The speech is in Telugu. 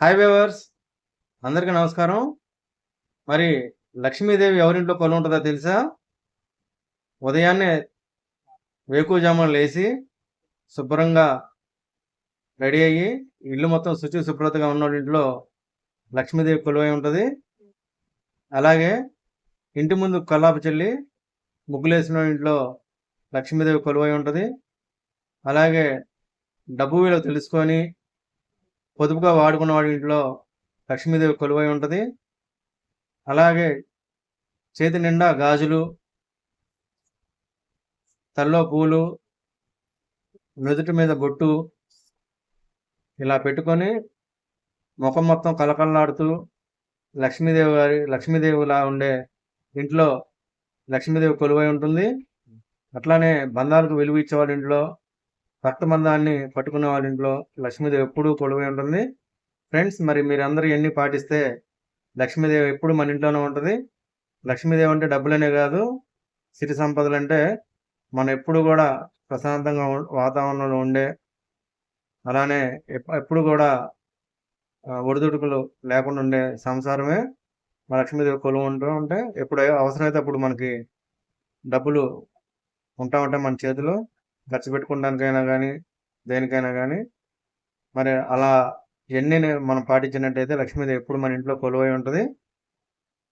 హాయ్ వేవర్స్ అందరికీ నమస్కారం. మరి లక్ష్మీదేవి ఎవరింట్లో కొలు ఉంటుందో తెలుసా? ఉదయాన్నే వేకుజామున లేచి శుభ్రంగా రెడీ అయ్యి ఇల్లు మొత్తం శుచి శుభ్రతగా ఉన్న ఇంట్లో లక్ష్మీదేవి కొలువై ఉంటుంది. అలాగే ఇంటి ముందు కల్లాపు చెల్లి ముగ్గులేసిన ఇంట్లో లక్ష్మీదేవి కొలువై ఉంటుంది. అలాగే డబ్బు విలువ తెలుసుకొని పొదుపుగా వాడుకున్న వాడి ఇంట్లో లక్ష్మీదేవి కొలువై ఉంటుంది. అలాగే చేతి నిండా గాజులు తల్లో పూలు నుదుటి మీద బొట్టు ఇలా పెట్టుకొని ముఖం మొత్తం కలకల్లాడుతూ లక్ష్మీదేవి గారి లక్ష్మీదేవిలా ఉండే ఇంట్లో లక్ష్మీదేవి కొలువై ఉంటుంది. అట్లానే బంధాలకు విలువ ఇచ్చేవాళ్ళ ఇంట్లో రక్తబంధాన్ని పట్టుకునే వాళ్ళ ఇంట్లో లక్ష్మీదేవి ఎప్పుడూ కొలువై ఉంటుంది. ఫ్రెండ్స్ మరి మీరందరూ ఎన్ని పాటిస్తే లక్ష్మీదేవి ఎప్పుడు మన ఇంట్లోనే ఉంటుంది. లక్ష్మీదేవి అంటే డబ్బులనే కాదు సిరి సంపదలు అంటే మనం ఎప్పుడు కూడా ప్రశాంతంగా వాతావరణంలో ఉండే అలానే ఎప్పుడు కూడా ఒడిదుడుకులు లేకుండా ఉండే సంసారమే మన లక్ష్మీదేవి కొలువు ఉంటూ ఉంటే ఎప్పుడు అవసరమైతే అప్పుడు మనకి డబ్బులు ఉంటా ఉంటాయి మన చేతిలో. ఖర్చు పెట్టుకోవడానికైనా కానీ దేనికైనా కానీ మరి అలా ఇవన్నీ మనం పాటించినట్టయితే లక్ష్మీదేవి ఎప్పుడు మన ఇంట్లో కొలువై ఉంటుంది.